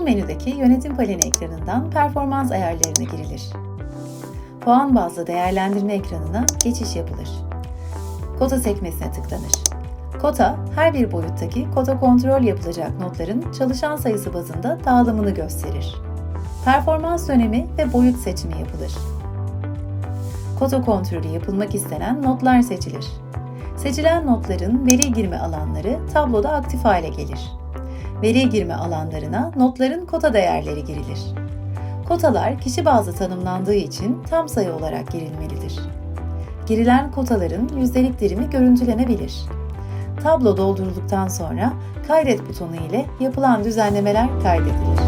menüdeki yönetim paneli ekranından performans ayarlarına girilir. Puan bazlı değerlendirme ekranına geçiş yapılır. Kota sekmesine tıklanır. Kota, her bir boyuttaki kota kontrol yapılacak notların çalışan sayısı bazında dağılımını gösterir. Performans dönemi ve boyut seçimi yapılır. Kota kontrolü yapılmak istenen notlar seçilir. Seçilen notların veri girme alanları tabloda aktif hale gelir. Veri girme alanlarına notların kota değerleri girilir. Kotalar kişi bazlı tanımlandığı için tam sayı olarak girilmelidir. Girilen kotaların yüzdelik dirimi görüntülenebilir. Tablo doldurulduktan sonra kaydet butonu ile yapılan düzenlemeler kaydedilir.